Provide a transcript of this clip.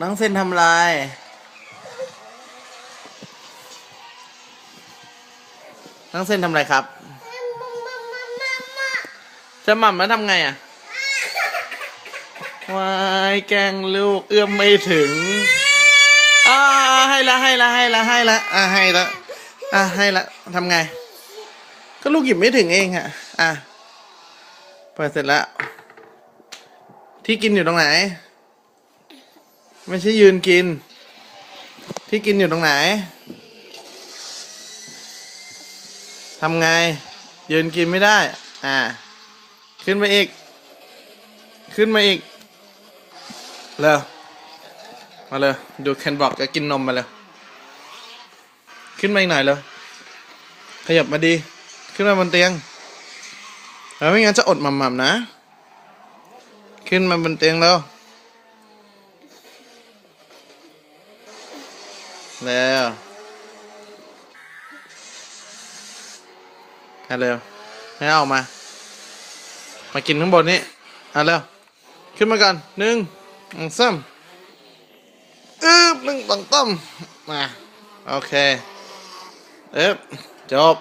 น้องเซนทำอะไรน้องเซนทำอะไรครับ จะหม่ำแล้วทำไงอะวายแกงลูกเอื้อมไม่ถึง อ่าให้ละให้ละให้ละให้ละอ่าให้ละอ่าให้ละทำไง ก็ลูกหยิบไม่ถึงเองอะอะเปิดเสร็จแล้ว ที่กินอยู่ตรงไหน ไม่ใช่ยืนกิน ที่กินอยู่ตรงไหนทำไง ยืนกินไม่ได้ อ่า ขึ้นมาอีก ขึ้นมาอีก เร็ว มาเลย ดูแคนบอกจะกินนมมาเลย ขึ้นมาอีกหน่อยเลย ขยับมาดี ขึ้นมาบนเตียง แล้วไม่งั้นจะอดหม่ำๆนะ ขึ้นมาบนเตียงแล้ว แล้วเอาเร็วให้เอาอกมา มากินข้างบนนี้เอาเร็วขึ้นมาก่อนหนึ่งสองสามอึ๊บหนึ่งสองต้มมาโอเคเอ๊บจบ